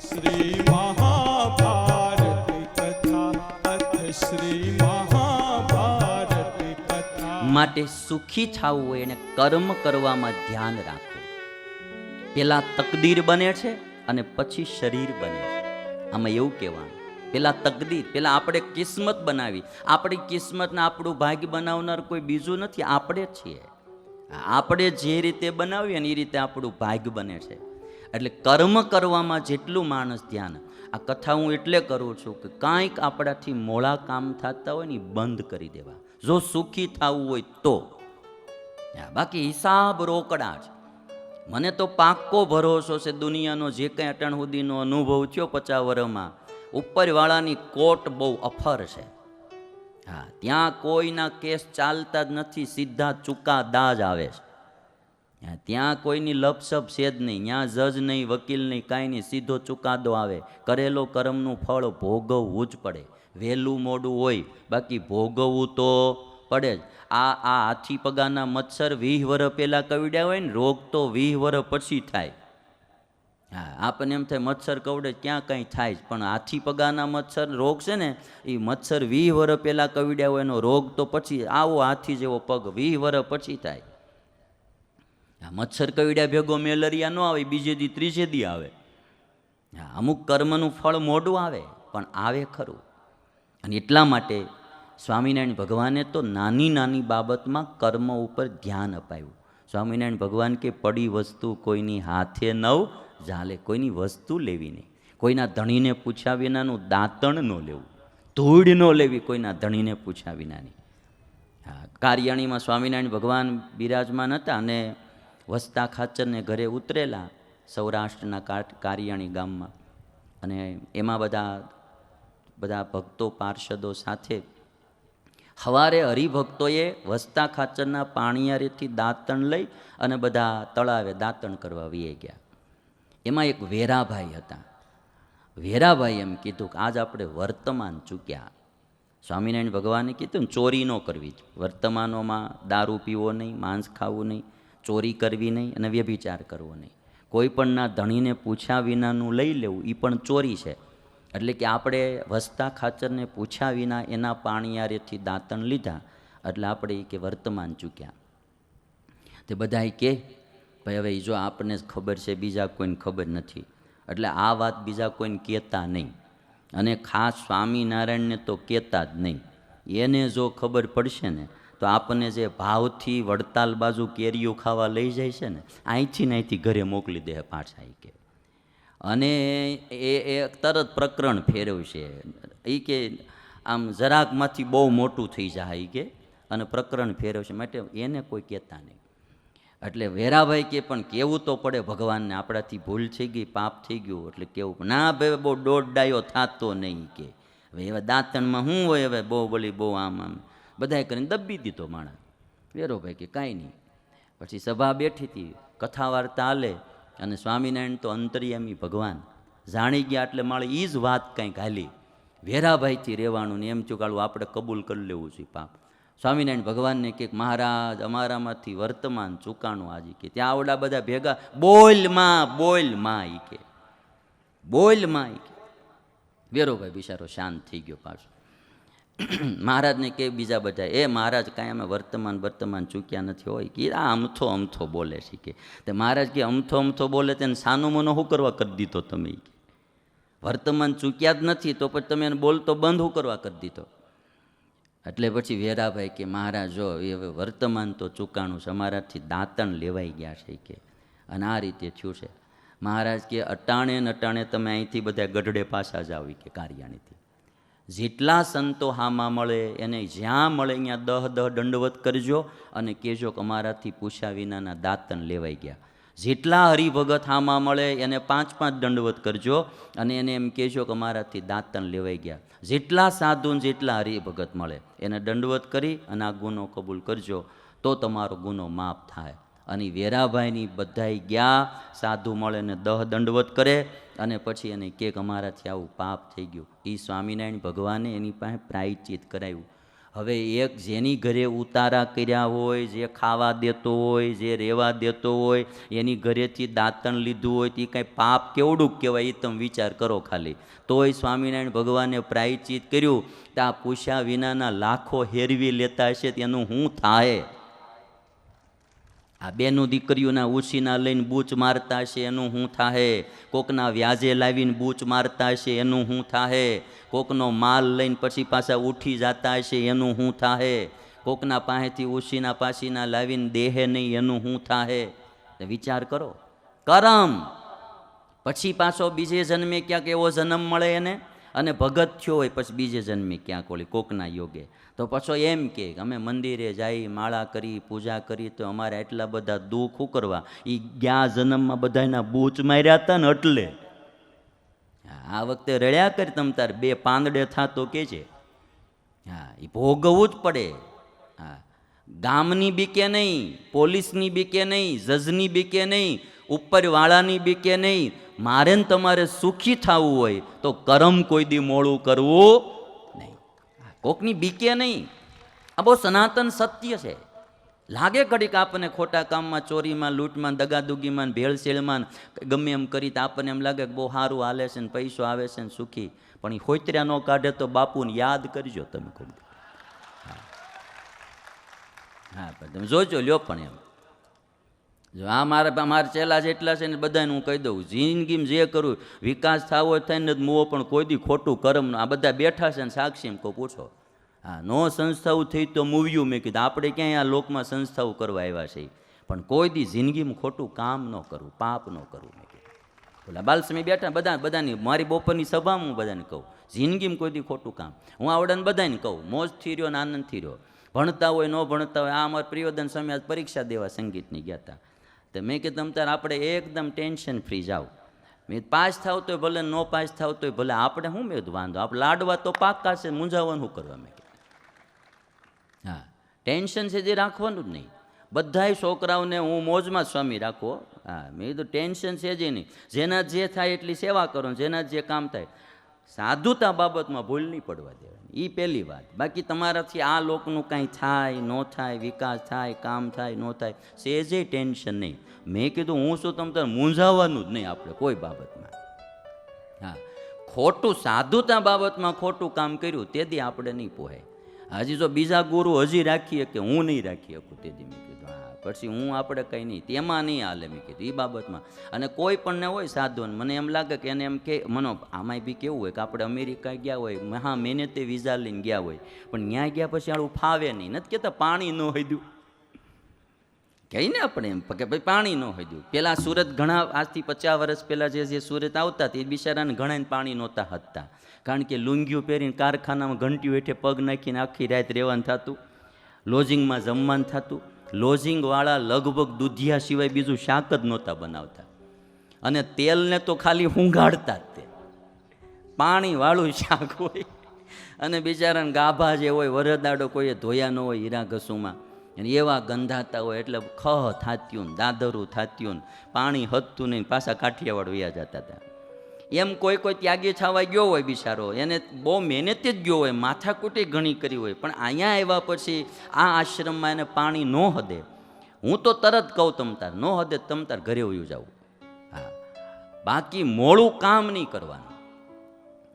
શ્રી શ્રી માટે સુખી થવું હોય એને કર્મ કરવામાં ધ્યાન રાખવું. પેલા તકદીર બને છે અને પછી શરીર બને છે. આમાં એવું કહેવાનું, પેલા તકદીર, પેલા આપણે કિસ્મત બનાવી. આપણી કિસ્મતને આપણું ભાગ્ય બનાવનાર કોઈ બીજું નથી, આપણે જ છીએ. આપણે જે રીતે બનાવીએ ને એ રીતે આપણું ભાગ્ય બને છે. એટલે કર્મ કરવામાં જેટલું માણસ ધ્યાન, આ કથા હું એટલે કરું છું કે કાંઈક આપણાથી મોળા કામ થતા હોય ને બંધ કરી દેવા. જો સુખી થવું હોય તો. બાકી હિસાબ રોકડા છે મને તો પાક્કો ભરોસો છે દુનિયાનો જે કંઈ અટણ સુધીનો અનુભવ થયો પચાસ વર્ષમાં, ઉપરવાળાની કોટ બહુ અફર છે. હા, ત્યાં કોઈના કેસ ચાલતા જ નથી, સીધા ચુકાદા જ આવે છે. ત્યાં કોઈની લપસપ છે જ નહીં ત્યાં જજ નહીં, વકીલ નહીં, કાંઈ નહીં, સીધો ચુકાદો આવે. કરેલો કર્મનું ફળ ભોગવવું જ પડે. વહેલું મોડું હોય, બાકી ભોગવવું તો પડે જ. આ આ હાથી પગાના મચ્છર વીસ વર્ષ પહેલાં કવડ્યા હોય ને, રોગ તો વીસ વર્ષ પછી થાય. હા, આપણને એમ થાય મચ્છર કવડે ક્યાં કંઈ થાય જ, પણ હાથી પગાના મચ્છર રોગ છે ને એ મચ્છર વીસ વર્ષ પહેલાં કવડ્યા હોય એનો રોગ તો પછી આવો હાથી જેવો પગ વીહ વર્ષ પછી થાય. મચ્છર કવડ્યા ભેગો મેલેરિયા ન આવે, બીજે દી ત્રીજે દી આવે. હા, અમુક કર્મનું ફળ મોડું આવે, પણ આવે ખરું. અને એટલા માટે સ્વામિનારાયણ ભગવાને તો નાની નાની બાબતમાં કર્મ ઉપર ધ્યાન અપાયું. સ્વામિનારાયણ ભગવાન કે પડી વસ્તુ કોઈની હાથે નવ, ઝાલે કોઈની વસ્તુ લેવી નહીં. કોઈના ધણીને પૂછ્યા વિનાનું દાંતણ ન લેવું. ધૂળ ન લેવી કોઈના ધણીને પૂછ્યા વિનાની. હા, કાર્યાણીમાં સ્વામિનારાયણ ભગવાન બિરાજમાન હતા અને વસ્તા ખાચરને ઘરે ઉતરેલા સૌરાષ્ટ્રના કારિયાણી ગામમાં. અને એમાં બધા બધા ભક્તો, પાર્ષદો સાથે સવારે હરિભક્તોએ વસતા ખાચરના પાણીયારીથી દાંતણ લઈ અને બધા તળાવે દાંતણ કરવા વીએ ગયા. એમાં એક વેરાભાઈ હતા. વેરાભાઈ એમ કીધું કે આજ આપણે વર્તમાન ચૂક્યા. સ્વામિનારાયણ ભગવાને કીધું ચોરી ન કરવી વર્તમાનોમાં દારૂ પીવો નહીં, માંસ ખાવું નહીં. ચોરી કરવી નહીં અને વ્યભિચાર કરવો નહીં. કોઈ પણના ધણીને પૂછ્યા વિનાનું લઈ લેવું એ પણ ચોરી છે. એટલે કે આપણે વસતા ખાચરને પૂછ્યા વિના એના પાણીયારેથી દાંતણ લીધા, એટલે આપણે એ કે વર્તમાન ચૂક્યા. તે બધાય કે, ભાઈ, હવે જો આપણને ખબર છે, બીજા કોઈને ખબર નથી. એટલે આ વાત બીજા કોઈને કહેતા નહીં. અને ખાસ સ્વામિનારાયણને તો કહેતા જ નહીં. એને જો ખબર પડશે ને તો આપણને જે ભાવથી વડતાલ બાજુ કેરીઓ ખાવા લઈ જાય છે ને અહીંથી ને અહીંથી ઘરે મોકલી દે પાછા કે. અને એ એ તરત પ્રકરણ ફેરવશે એ કે આમ જરાકમાંથી બહુ મોટું થઈ જાય કે, અને પ્રકરણ ફેરવશે માટે એને કોઈ કહેતા નહીં. એટલે વેરાભાઈ કે પણ કેવું તો પડે ભગવાનને, આપણાથી ભૂલ થઈ ગઈ, પાપ થઈ ગયું, એટલે કેવું? ના ભાઈ, બહુ દોઢ ડાયો થાતો નહીં કે. હવે એવા દાંતણમાં શું હોય, હવે બહુ બોલી, બહુ આમ આમ. બધાએ કરીને દબી દીધો માણસ. વેરોભાઈ કે કાંઈ નહીં. પછી સભા બેઠી હતી કથા વાર્તા હાલે, અને સ્વામિનારાયણ તો અંતર્યામી ભગવાન. જાણી ગયા એટલે મારે એ જ વાત કંઈક હાલી. વેરાભાઈથી રહેવાનું ને એમ ચૂકાળું આપણે કબૂલ કરી લેવું છે પાપ. સ્વામિનારાયણ ભગવાનને કે મહારાજ, અમારામાંથી વર્તમાન ચૂકાણું આજે કે, ત્યાં આવડા બધા ભેગા, બોલમાં બોલમાં ઈ કે. બોલમાં ઈ કે. વેરોભાઈ બિચારો શાંત થઈ ગયો પાછો. મહારાજને કે બીજા બધા એ મહારાજ, કાંઈ અમે વર્તમાન વર્તમાન ચૂક્યા નથી હોય. કે આ અમથો અમથો બોલે છે કે, તે મહારાજ કે અમથો અમથો બોલે તેને સાનો મનો શું કરવા કરી દીધો તમે વર્તમાન ચૂક્યા જ નથી તો પછી તમે એને બોલતો બંધ શું કરવા કરી દીધો? એટલે પછી વેરાભાઈ કે, મહારાજ, જો એ હવે વર્તમાન તો ચૂકાણું છે, અમારાથી દાંતણ લેવાઈ ગયા છે કે. અને આ રીતે થયું છે. મહારાજ કે, અટાણે ને અટાણે તમે અહીંથી બધા ગઢડે પાછા જાવ આવી કે કાર્યાણીથી. જેટલા સંતો હામાં મળે, એને જ્યાં મળે અહીંયા દહ દહ દંડવત કરજો અને કહેજો કે અમારાથી પૂછ્યા વિનાના દાંતન લેવાઈ ગયા. જેટલા હરિભગત હામાં મળે, એને પાંચ પાંચ દંડવત કરજો અને એને એમ કહેજો કે અમારાથી દાંતન લેવાઈ ગયા. જેટલા સાધુ જેટલા હરિભગત મળે, એને દંડવત કરી અને આ ગુનો કબૂલ કરજો, તો તમારો ગુનો માફ થાય. અને વેરાભાઈની બધાય ગયા, સાધુ મળે ને દહ દંડવત કરે અને પછી એને કે અમારાથી આવું પાપ થઈ ગયું. એ સ્વામિનારાયણ ભગવાને એની પાસે પ્રાયચિત કરાવ્યું હવે એક જેની ઘરે ઉતારા કર્યા હોય, જે ખાવા દેતો હોય, જે રહેવા દેતો હોય, એની ઘરેથી દાંતણ લીધું હોય, તે કાંઈ પાપ કેવડું કહેવાય એ તમે વિચાર કરો ખાલી. તોય સ્વામિનારાયણ ભગવાને પ્રાયચિત કર્યું, તો આ પૂછ્યા વિનાના લાખો હેરવી લેતા હશે, તેનું શું થાય આ બેનું દીકરીઓના ઉછીના લઈને બૂચ મારતા હશે, એનું શું થાહે? કોકના વ્યાજે લાવીને બૂચ મારતા હશે, એનું શું થાહે? કોકનો માલ લઈને પછી પાછા ઉઠી જતા હશે, એનું શું થાહે? કોકના પાસેથી ઉછીના પાસીના લાવીને દેહે નહીં, એનું શું થાહે? વિચાર કરો. કરમ. પછી પાછો બીજે જન્મે ક્યાંક એવો જન્મ મળે એને? અને ભગત થયો હોય, પછી બીજે જન્મે ક્યાંક ઓલી કોકના યોગે. તો પાછો એમ કે, અમે મંદિરે જઈ, માળા કરી, પૂજા કરી, તો અમારે એટલા બધા દુઃખ ઉકરવા એ ગયા જન્મમાં બધાના બૂચ માર્યા હતા ને એટલે. આ વખતે રડ્યા કરી તમ તાર, બે પાંદડે થાતો કે છે? હા એ ભોગવવું જ પડે. હા, ગામની બીકે નહીં, પોલીસની બીકે નહીં, જજની બીકે નહીં, ઉપરવાળાની બીકે નહીં મારે ને તમારે સુખી થવું હોય તો કરમ કોઈ દી મોડું કરવું નહીં. કોકની બીકે નહીં. આ બહુ સનાતન સત્ય છે. લાગે ઘડીક આપણને ખોટા કામમાં, ચોરીમાં, લૂંટમાં, દગાદુગીમાં, ભેળસેળમાં ગમે એમ કરી તો આપણને એમ લાગે કે બહુ સારું હાલે છે ને પૈસો આવે છે ને સુખી. પણ એ હોતર્યા ન કાઢે તો બાપુને યાદ કરજો તમે ખૂબ હા, પણ તમે જોજો, લ્યો પણ એમ. જો આ મારા મારા ચેલા જેટલા છે ને બધાને હું કહી દઉં, જિંદગીમાં જે કરું, વિકાસ થવો થાય ને મોં પણ કોઈ દી ખોટું કરમ આ બધા બેઠા છે ને સાક્ષી એમ કહું, પૂછો. હા, નો સંસ્થાઓ થઈ તો મૂવ્યું મેં કીધું, આપણે ક્યાંય આ લોકમાં સંસ્થાઓ કરવા આવ્યા છે? પણ કોઈ દી જિંદગીમાં ખોટું કામ ન કરવું પાપ ન કરવું મેં કીધું. ઓલા બાલસમી બેઠા, બધા, બધાની, મારી બપોરની સભામાં હું બધાને કહું, જિંદગીમાં કોઈ દી ખોટું કામ. હું આવડાને બધાને કહું, મોજથી રહ્યો ને આનંદથી રહ્યો. ભણતા હોય, ન ભણતા હોય, આ અમારા પ્રિયોદન સમય પરીક્ષા દેવા સંગીતની ગયા હતા તો મેં કીધું તાર આપણે એકદમ ટેન્શન ફ્રી જાઓ. મેં પાસ થાવ તોય ભલે, નો પાસ થાવ તોય ભલે, આપણે શું મેં વાંધો? આપણે લાડવા તો પાકા છે, મૂંઝાવાનું શું કરવા મેં હા, ટેન્શન છે જે રાખવાનું જ નહીં. બધાય છોકરાઓને હું મોજમાં સ્વામી રાખો હા, મેં કીધું, ટેન્શન છે જ નહીં. જેના જે થાય એટલી સેવા કરો, જેના જે કામ થાય. સાધુતા બાબતમાં ભૂલ નહીં પડવા દેવાની. એ પહેલી વાત. બાકી તમારાથી આ લોકનું કાંઈ થાય, ન થાય, વિકાસ થાય, કામ થાય, ન થાય સેજે ટેન્શન નહીં. મેં કીધું, હું શું તમને તારે મૂંઝાવાનું જ નહીં આપણે કોઈ બાબતમાં. હા. ખોટું સાધુતા બાબતમાં ખોટું કામ કર્યું તેથી આપણે નહીં પોહાય. હજી જો બીજા ગુરુ હજી રાખીએ કે હું નહીં રાખી શકું તેથી મેં કીધું. હા. પછી હું આપણે કંઈ નહીં, તેમાં નહીં હાલે. મેં કીધું એ બાબતમાં. અને કોઈ પણ ને હોય સાધુન મને એમ લાગે કે એને એમ કે, મનો, આમાંય બી કેવું હોય કે આપણે અમેરિકા ગયા હોય હા મહેનતે વિઝા લઈને ગયા હોય, પણ ત્યાં ગયા પછી આડું ફાવે નહીં. નથી કહેતા પાણી ન હૈદ્યું કહીને આપણે એમ, કે ભાઈ પાણી ન હૈદ્યું પહેલાં સુરત ઘણા, આજથી પચાસ વર્ષ પહેલાં જે જે સુરત આવતા તે બિચારાને ઘણા પાણી નહોતા હતા કારણ કે લુંગીઓ પહેરીને કારખાનામાં ઘંટીઓ હેઠે પગ નાખીને આખી રાત રહેવાનું થતું. લોજિંગમાં જમવાનું થતું. લોજિંગવાળા લગભગ દૂધિયા સિવાય બીજું શાક જ નહોતા બનાવતા. અને તેલને તો ખાલી હુંઘાડતા જ તે. પાણીવાળું શાક હોય અને બિચારાને ગાભા જે હોય, વરદાડો કોઈએ ધોયા ન હોય હીરા ઘસુમાં, અને એવા ગંધાતા હોય એટલે ખ થાત્યું ને, દાદરું થાત્યું ને, પાણી હતું નહીં, પાછા કાઠિયાવાડ વયા જતા હતા. એમ કોઈ કોઈ ત્યાગી થવા ગયો હોય બિચારો. એને બહુ મહેનત જ ગયો હોય, માથાકૂટી ઘણી કરી હોય. પણ અહીંયા આવ્યા પછી આ આશ્રમમાં એને પાણી ન હદે. હું તો તરત કહું તમતાર ન હદે તમતાર ઘરે ઉયું જાઉં. હા. બાકી મોડું કામ નહીં કરવાનું.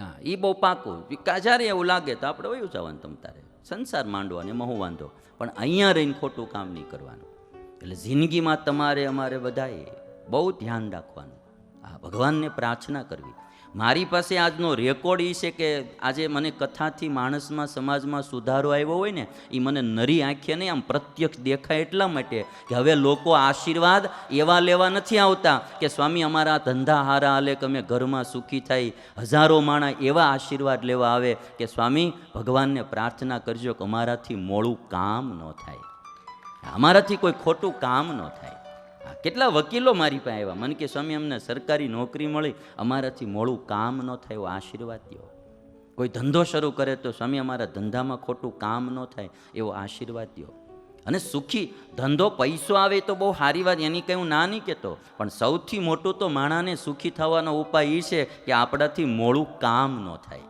હા એ બહુ પાકું. જ્યારે એવું લાગે તો આપણે વયું જવાનું તમતારે સંસાર માંડવાનો, એમાં હું વાંધો. પણ અહીંયા રહીને ખોટું કામ નહીં કરવાનું. એટલે જિંદગીમાં તમારે, અમારે બધાએ બહુ ધ્યાન રાખવાનું. આ ભગવાનને પ્રાર્થના કરવી. મારી પાસે આજનો રેકોર્ડ એ છે કે આજે મને કથાથી માણસમાં સમાજમાં સુધારો આવ્યો હોય ને એ મને નરી આંખે નહીં, આમ પ્રત્યક્ષ દેખાય એટલા માટે કે હવે લોકો આશીર્વાદ એવા લેવા નથી આવતા કે સ્વામી અમારા ધંધા હારા હાલે કે અમે ઘરમાં સુખી થાય, હજારો માણા એવા આશીર્વાદ લેવા આવે કે સ્વામી ભગવાનને પ્રાર્થના કરજો કે અમારાથી મોડું કામ ન થાય. અમારાથી કોઈ ખોટું કામ ન થાય. હા, કેટલા વકીલો મારી પાસે આવ્યા? મને કે સ્વામી અમને સરકારી નોકરી મળી. અમારાથી મોડું કામ ન થાય એવો આશીર્વાદ દો કોઈ ધંધો શરૂ કરે તો સ્વામી અમારા ધંધામાં ખોટું કામ ન થાય એવો આશીર્વાદ દો અને સુખી ધંધો પૈસો આવે તો બહુ સારી વાત એની કંઈ હું ના નહીં કહેતો. પણ સૌથી મોટું તો માણાને સુખી થવાનો ઉપાય એ છે કે આપણાથી મોડું કામ ન થાય.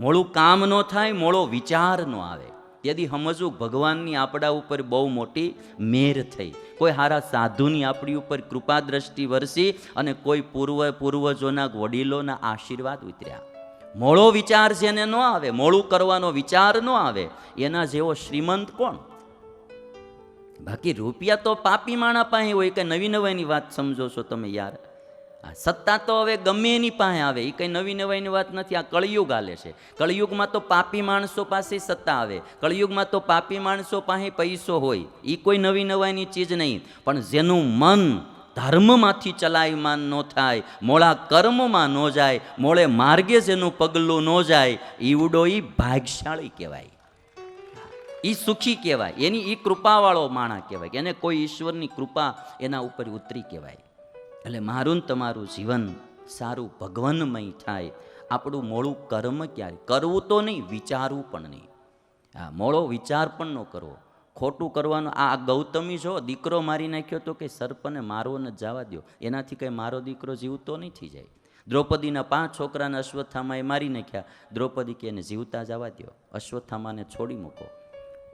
મોડું કામ ન થાય મોડો વિચાર ન આવે. તેથી સમજવું ભગવાનની આપણા ઉપર બહુ મોટી મેર થઈ. કોઈ હારા સાધુની આપણી ઉપર કૃપા દ્રષ્ટિ વરસી અને કોઈ પૂર્વ પૂર્વજોના વડીલોના આશીર્વાદ ઉતર્યા. મોળો વિચાર જેને ન આવે, મોળું કરવાનો વિચાર ન આવે, એના જેવો શ્રીમંત કોણ? બાકી રૂપિયા તો પાપી માણા પાસે હોય કે નવી નવાઈની વાત સમજો છો તમે યાર. સત્તા તો હવે ગમે એની પાસે આવે એ કંઈ નવી નવાઈની વાત નથી, આ કળિયુગ હાલે છે. કળિયુગમાં તો પાપી માણસો પાસે સત્તા આવે, કળિયુગમાં તો પાપી માણસો પાસે પૈસો હોય એ કોઈ નવી નવાઈની ચીજ નહીં. પણ જેનું મન ધર્મમાંથી ચલાયમાન ન થાય, મોળા કર્મમાં ન જાય, મોળે માર્ગે જેનું પગલું ન જાય, ઈવડો એ ભાગશાળી કહેવાય. એ સુખી કહેવાય, એની એ કૃપાવાળો માણા કહેવાય એને કોઈ ઈશ્વરની કૃપા એના ઉપર ઉતરી કહેવાય. એટલે મારું તમારું જીવન સારું ભગવાનમય થાય. આપણું મોળું કર્મ ક્યારે? કરવું તો નહીં, વિચારવું પણ નહીં. હા મોળો વિચાર પણ ન કરવો. ખોટું કરવાનું, આ ગૌતમી જો દીકરો મારી નાખ્યો તો કે સર્પને મારવો ન જવા દો એનાથી કંઈ મારો દીકરો જીવતો નહીં થઈ જાય. દ્રૌપદીના પાંચ છોકરાને અશ્વત્થામાએ મારી નાખ્યા. દ્રૌપદી કે એને જીવતા જવા દો અશ્વત્થામાને છોડી મૂકો.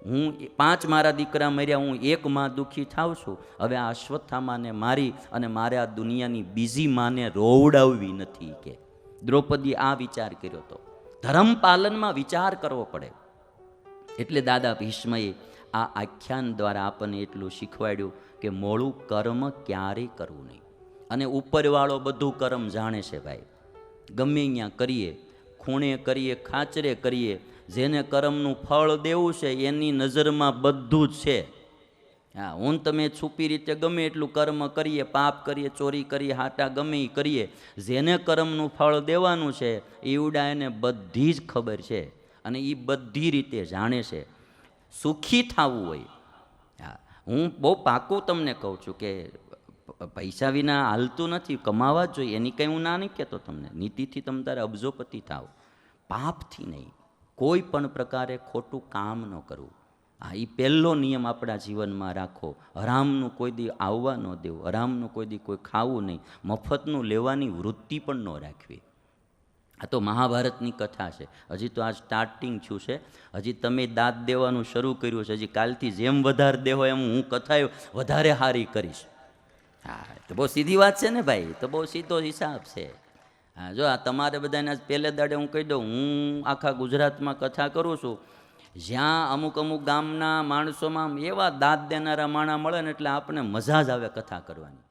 હું પાંચ મારા દીકરા મર્યા, હું એક માં દુઃખી થાઉં છું. હવે આ અશ્વત્થામાને મારી અને મારે આ દુનિયાની બીજી માને રોવડાવવી નથી કે. દ્રૌપદી આ વિચાર કર્યો હતો ધર્મ પાલનમાં વિચાર કરવો પડે. એટલે દાદા ભીષ્મએ આ આખ્યાન દ્વારા આપણને એટલું શીખવાડ્યું કે મોળું કર્મ ક્યારેય કરવું નહીં. અને ઉપરવાળો બધું કર્મ જાણે છે ભાઈ. ગમે ત્યાં કરીએ, ખૂણે કરીએ, ખાચરે કરીએ જેને કર્મનું ફળ દેવું છે, એની નજરમાં બધું જ છે. હા, હું તમે છુપી રીતે ગમે એટલું કર્મ કરીએ, પાપ કરીએ, ચોરી કરીએ, હાટા ગમે એ કરીએ, જેને કર્મનું ફળ દેવાનું છે એ એને બધી જ ખબર છે અને એ બધી રીતે જાણે છે. સુખી થવું હોય. હા, હું બહુ પાકું તમને કહું છું કે પૈસા વિના હાલતું નથી, કમાવા જ જોઈએ. એની કંઈ હું ના નહીં કહેતો તમને. નીતિથી તમે તારે અબજોપતિ થાવ. પાપથી નહીં. કોઈ પણ પ્રકારે ખોટું કામ ન કરવું. હા એ પહેલો નિયમ આપણા જીવનમાં રાખો. હરામનું કોઈ દી આવવા ન દેવું, હરામનું કોઈ દી કોઈ ખાવું નહીં. મફતનું લેવાની વૃત્તિ પણ ન રાખવી. આ તો મહાભારતની કથા છે. હજી તો આ સ્ટાર્ટિંગ છું છે. હજી તમે દાંત દેવાનું શરૂ કર્યું છે. હજી કાલથી જેમ વધારે દેવો એમ હું કથા વધારે સારી કરીશ. હા તો બહુ સીધી વાત છે ને ભાઈ? તો બહુ સીધો હિસાબ છે. હા, જો આ તમારે બધાને પહેલે દાડે હું કહી દઉં, હું આખા ગુજરાતમાં કથા કરું છું. જ્યાં અમુક અમુક ગામના માણસોમાં એવા દાંત દેનારા માણા મળે ને એટલે આપણે મજા જ આવે કથા કરવાની.